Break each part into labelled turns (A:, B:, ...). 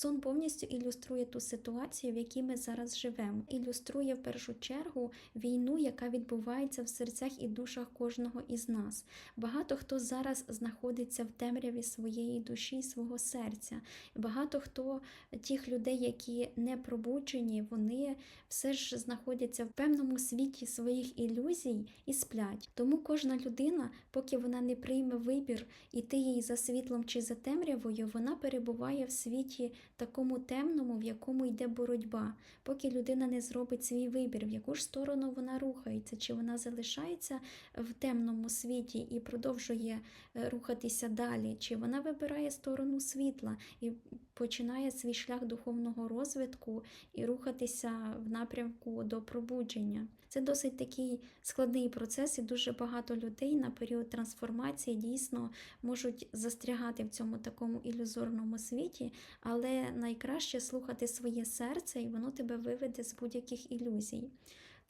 A: Сон повністю ілюструє ту ситуацію, в якій ми зараз живемо. Ілюструє в першу чергу війну, яка відбувається в серцях і душах кожного із нас. Багато хто зараз знаходиться в темряві своєї душі, свого серця. Багато хто тих людей, які не пробуджені, вони все ж знаходяться в певному світі своїх ілюзій і сплять. Тому кожна людина, поки вона не прийме вибір іти їй за світлом чи за темрявою, вона перебуває в світі такому темному, в якому йде боротьба. Поки людина не зробить свій вибір, в яку ж сторону вона рухається, чи вона залишається в темному світі і продовжує е, рухатися далі, чи вона вибирає сторону світла і починає свій шлях духовного розвитку і рухатися в напрямку до пробудження. Це досить такий складний процес, і дуже багато людей на період трансформації дійсно можуть застрягати в цьому такому ілюзорному світі, але найкраще слухати своє серце, і воно тебе виведе з будь-яких ілюзій.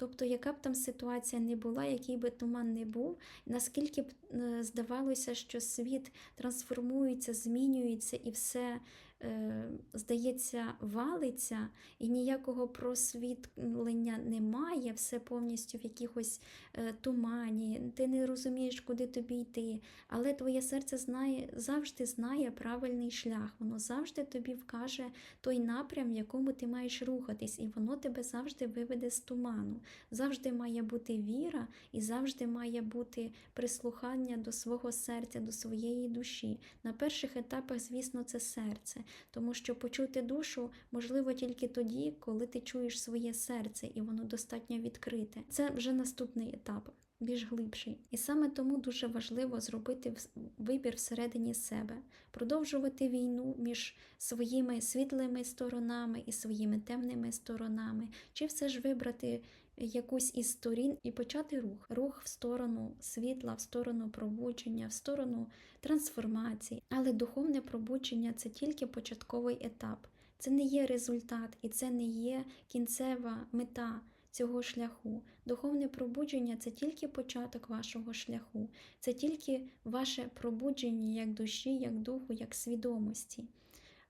A: Тобто, яка б там ситуація не була, який би туман не був, наскільки б е, здавалося, що світ трансформується, змінюється і все, е, здається, валиться, і ніякого просвітлення немає, все повністю в якихось е, тумані, ти не розумієш, куди тобі йти. Але твоє серце знає, завжди знає правильний шлях, воно завжди тобі вкаже той напрям, в якому ти маєш рухатись, і воно тебе завжди виведе з туману. Завжди має бути віра і завжди має бути прислухання до свого серця, до своєї душі. На перших етапах, звісно, це серце, тому що почути душу можливо тільки тоді, коли ти чуєш своє серце, і воно достатньо відкрите. Це вже наступний етап. Більш глибший. І саме тому дуже важливо зробити вибір всередині себе, продовжувати війну між своїми світлими сторонами і своїми темними сторонами, чи все ж вибрати якусь із сторін і почати рух. Рух в сторону світла, в сторону пробудження, в сторону трансформації. Але духовне пробудження це тільки початковий етап. Це не є результат і це не є кінцева мета цього шляху. Духовне пробудження це тільки початок вашого шляху, це тільки ваше пробудження як душі, як духу, як свідомості.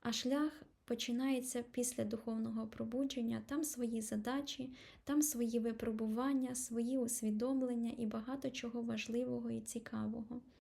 A: А шлях починається після духовного пробудження, там свої задачі, там свої випробування, свої усвідомлення і багато чого важливого і цікавого.